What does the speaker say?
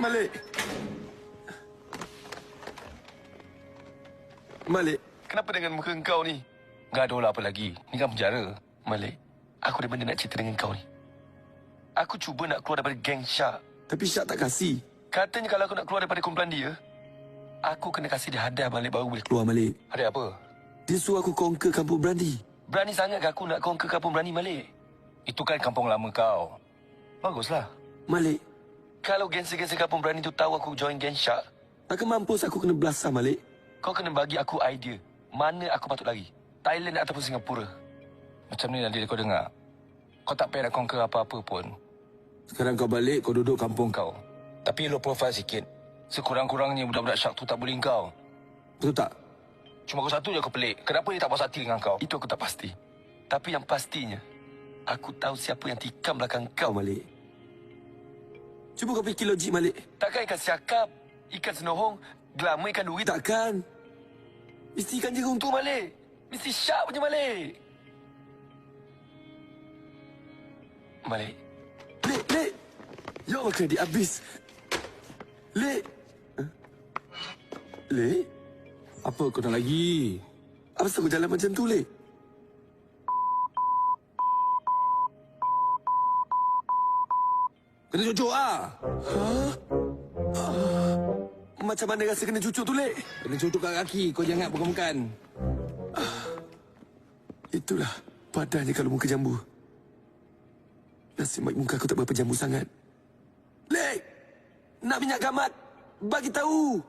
Malik. Malik. Kenapa dengan muka kau ni? Gaduh lah apa lagi. Ni kan penjara. Malik, aku ada benda nak cerita dengan kau ni. Aku cuba nak keluar daripada geng Syak. Tapi Syak tak kasih. Katanya kalau aku nak keluar daripada kumpulan dia, aku kena kasih dia hadiah balik baru boleh keluar. Malik. Hadiah apa? Dia suruh aku conquer kampung Brandi. Berani sangat ke aku nak ke kampung berani Malik? Itu kan kampung lama kau. Baguslah. Malik. Kalau gangster-gangster kampung berani tu tahu aku join geng Syak, Takkan mampus aku kena belasah Malik. kau kena bagi aku idea. Mana aku patut lagi? Thailand ataupun Singapura? Macam ni nanti kau dengar. Kau tak payah nak conquer apa-apa pun. Sekarang kau balik, kau duduk kampung kau. Tapi low profile sikit. Sekurang-kurangnya budak-budak syak tu tak bully kau. Betul tak? Cuma kau satu je aku pelik. Kenapa dia tak puas hati dengan kau? Itu aku tak pasti. Tapi yang pastinya, aku tahu siapa yang tikam belakang kau. Malik. Cuba kau fikir logik Malik. Takkan ikan siakap, ikan senohong, gelama ikan duri tak? Takkan. Mesti ikan jerung Tu. Malik. Mesti syak punya Malik. Malik, Lek, Lek. Ya Allah kredit habis. Lek. Huh? Lek? Apa kau nak lagi? Apa sebab kau jalan macam tu, Lek? Kena cucuk ah. Macam mana rasa kena cucuk tu, Lek? Kena cucuk kat kaki. Kau jangan bukan-bukan. Itulah padanya kalau muka jambu. Nasib baik muka aku tak berapa jambu sangat. Lek! Nak minyak gamat? Bagi tahu!